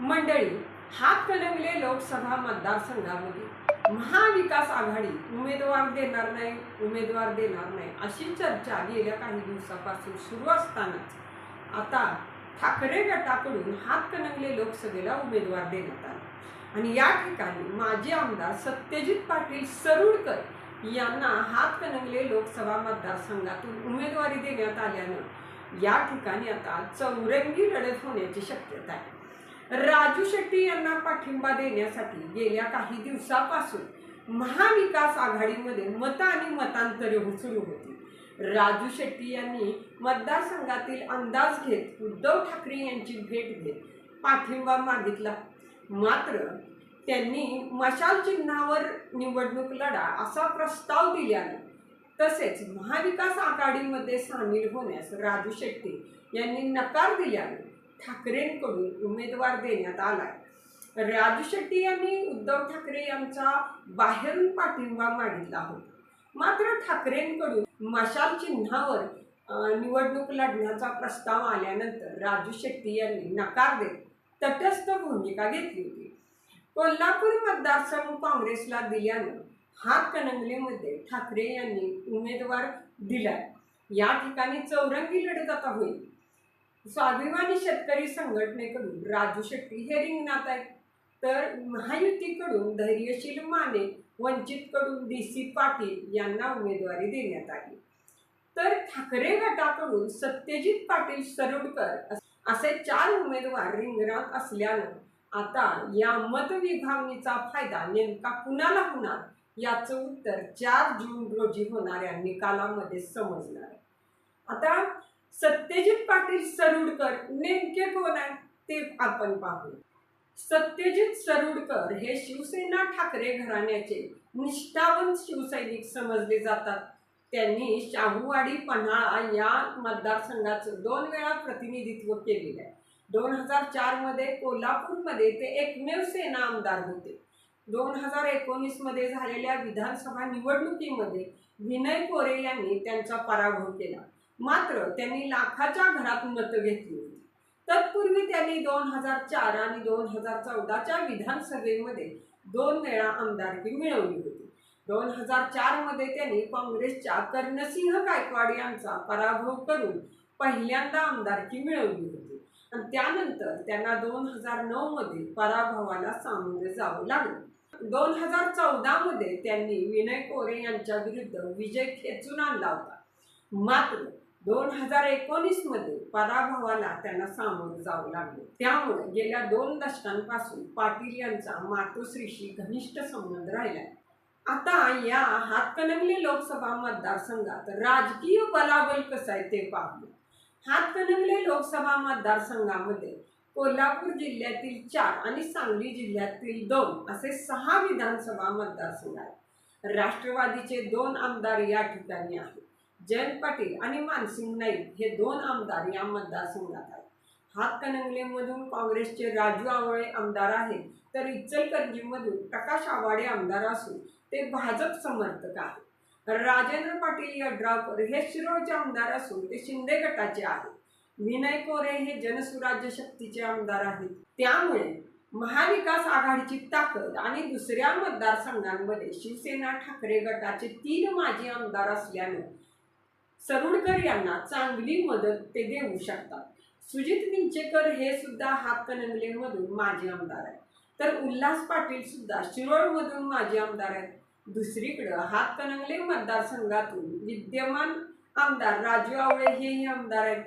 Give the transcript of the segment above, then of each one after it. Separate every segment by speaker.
Speaker 1: मंडळी हातकणंगले लोकसभा मतदारसंघामध्ये महाविकास आघाडी उमेदवार देणार नाही उमेदवार देणार नाही अशी चर्चा गेल्या काही दिवसापासून सुरू असतानाच. आता ठाकरे गटाकडून हातकणंगले लोकसभेला उमेदवार देण्यात आला. आणि या ठिकाणी माजी आमदार सत्यजित पाटील सरुडकर यांना हातकणंगले लोकसभा मतदारसंघातून उमेदवारी देण्यात आल्यानं या ठिकाणी आता चौरंगी लढत होण्याची शक्यता आहे. राजू शेट्टी यांना पाठिंबा देण्यासाठी गेल्या काही दिवसापासून महाविकास आघाडीमध्ये मतं आणि मतांतरे सुरू होती. राजू शेट्टी यांनी मतदारसंघातील अंदाज घेत उद्धव ठाकरे यांची भेट घेत पाठिंबा मागितला. मात्र त्यांनी मशाल चिन्हावर निवडणूक लढा असा प्रस्ताव दिल्याने तसेच महाविकास आघाडीमध्ये सामील होण्यास राजू शेट्टी यांनी नकार दिल्याने ठाकरेंकडून उमेदवार देण्यात आलाय. राजू शेट्टी यांनी उद्धव ठाकरे यांचा बाहेरून पाठिंबा मागितला होता. मात्र ठाकरेंकडून मशाल चिन्हावर निवडणूक लढण्याचा प्रस्ताव आल्यानंतर राजू शेट्टी यांनी नकार देत तटस्थ भूमिका घेतली होती. कोल्हापूर मतदारसंघ काँग्रेसला दिल्यानं हातकणंगलेमध्ये ठाकरे यांनी उमेदवार दिलाय. या ठिकाणी चौरंगी लढत आता होईल. स्वाभिमानी शेतकरी संघटनेकडून राजू शेट्टी हे रिंगणात आहेत. तर महायुतीकडून धैर्यशील माने वंचितकडून डी सी पाटील यांना उमेदवारी देण्यात आली. तर ठाकरे गटाकडून सत्यजित पाटील सरोडकर असे चार उमेदवार रिंगणात असल्यानं आता या मतविभागणीचा फायदा नेमका कुणाला होणार? याचं उत्तर चार जून रोजी होणाऱ्या निकालामध्ये समजणार आता सत्यजित पाटील सरुडकर नेमके कोण आहे ते आपण पाहू. सत्यजित सरुडकर हे शिवसेना ठाकरे घराण्याचे निष्ठावंत शिवसैनिक समजले जातात. त्यांनी शाहूवाडी पन्हाळा या मतदारसंघाचं दोन वेळा प्रतिनिधित्व केलेलं आहे. दोन हजार चारमध्ये कोल्हापूरमध्ये ते एकमेव सेना आमदार होते. दोन हजार एकोणीसमध्ये झालेल्या विधानसभा निवडणुकीमध्ये विनय कोरे यांनी त्यांचा पराभव केला. मात्र त्यांनी लाखाच्या घरात मतं घेतली होती. तत्पूर्वी त्यांनी दोन हजार चार आणि दोन हजार चौदाच्या विधानसभेमध्ये दोन वेळा आमदारकी मिळवली होती. दोन हजार चारमध्ये त्यांनी काँग्रेसच्या कर्णसिंह गायकवाड यांचा पराभव करून पहिल्यांदा आमदारकी मिळवली होती. आणि त्यानंतर त्यांना दोन हजार नऊमध्ये पराभवाला सामोरे जावं लागलं. दोन हजार चौदामध्ये त्यांनी विनय कोरे यांच्या विरुद्ध विजय खेचून आणला होता. मात्र दोन हजार एकोणीसमध्ये पराभवाला त्यांना सामोरं जावं लागलं. त्यामुळे गेल्या दोन दशकांपासून पाटील यांचा मातोश्रीशी घनिष्ठ संबंध राहिलाय आता या हातकणंगले लोकसभा मतदारसंघात राजकीय बलाबल कसं आहे ते पाहू. हातकणंगले लोकसभा मतदारसंघामध्ये कोल्हापूर जिल्ह्यातील चार आणि सांगली जिल्ह्यातील दोन असे सहा विधानसभा मतदारसंघ आहेत. राष्ट्रवादीचे दोन आमदार या ठिकाणी आहेत. जयंत पाटील आणि मानसिंग नाईक हे दोन आमदार या मतदारसंघात आहेत. हातकणंगलेमधून काँग्रेसचे राजू आवळे आमदार आहेत तर इचलकरंजीमधून प्रकाश आवाडे आमदार असून ते भाजप समर्थक आहेत. राजेंद्र पाटील यड्रावकर हे शिरोळचे आमदार असून ते शिंदे गटाचे आहेत. विनय कोरे हे जनसुराज्य शक्तीचे आमदार आहेत. त्यामुळे महाविकास आघाडीची ताकद आणि दुसऱ्या मतदारसंघांमध्ये शिवसेना ठाकरे गटाचे तीन माजी आमदार असल्यानं सरुडकर यांना चांगली मदत ते देऊ शकतात. सुजित निंचेकर हे सुद्धा हातकणंगलेमधून माजी आमदार आहेत. तर उल्हास पाटील सुद्धा शिरोळमधून माजी आमदार आहेत. दुसरीकडं हातकणंगले मतदारसंघातून विद्यमान आमदार राजू आवळे हेही आमदार आहेत.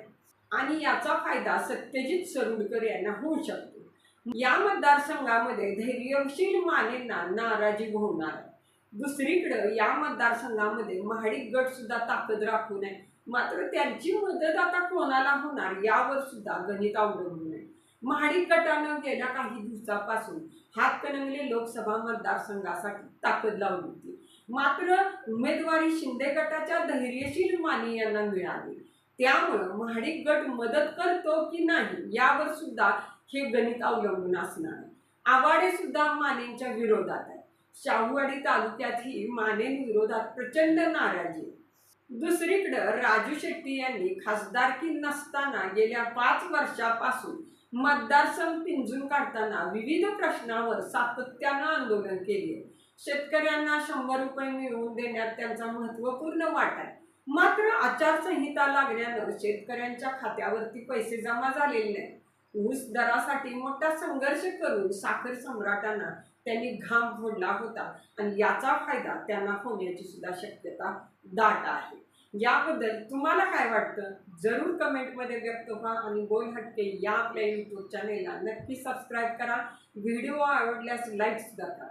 Speaker 1: आणि याचा फायदा सत्यजित सरुडकर यांना होऊ शकतो. या मतदारसंघामध्ये धैर्यशील मानेंना नाराजी होणार आहे दुसरीकडं या मतदारसंघामध्ये महाडिक गट सुद्धा ताकद राखून आहे मात्र त्यांची मदत आता कोणाला होणार यावर सुद्धा गणित अवलंबून आहे. महाडिक गटानं गेल्या काही दिवसापासून हातकणंगले लोकसभा मतदारसंघासाठी ताकद लावली होती. मात्र उमेदवारी शिंदे गटाच्या धैर्यशील माने यांना मिळाली. त्यामुळं महाडिक गट मदत करतो की नाही यावर सुद्धा हे गणित अवलंबून असणार आहे. आवाडे सुद्धा मानेंच्या विरोधात आहे शाहूवाडी तालुक्यातही मानेंविरोधात प्रचंड नाराजी. दुसरीकडं राजू शेट्टी यांनी खासदारकी नसताना गेल्या पाच वर्षापासून मतदारसंघ पिंजून काढताना विविध प्रश्नावर सातत्यानं आंदोलन केले. शेतकऱ्यांना शंभर रुपये मिळवून देण्यात त्यांचा महत्त्वपूर्ण वाटा आहे. मात्र आचारसंहिता लागल्यानं शेतकऱ्यांच्या खात्यावरती पैसे जमा झालेले नाही ऊस दरासाठी मोठा संघर्ष करून साखर सम्राटांना त्यांनी घाम फोडला होता. आणि याचा फायदा त्यांना होण्याची सुद्धा शक्यता दाट आहे. याबद्दल तुम्हाला काय वाटतं? जरूर कमेंटमध्ये व्यक्त व्हा आणि बोल हटके या आपल्या यूट्यूब चॅनेलला नक्की सबस्क्राईब करा. व्हिडिओ आवडल्यास लाईक सुद्धा करा.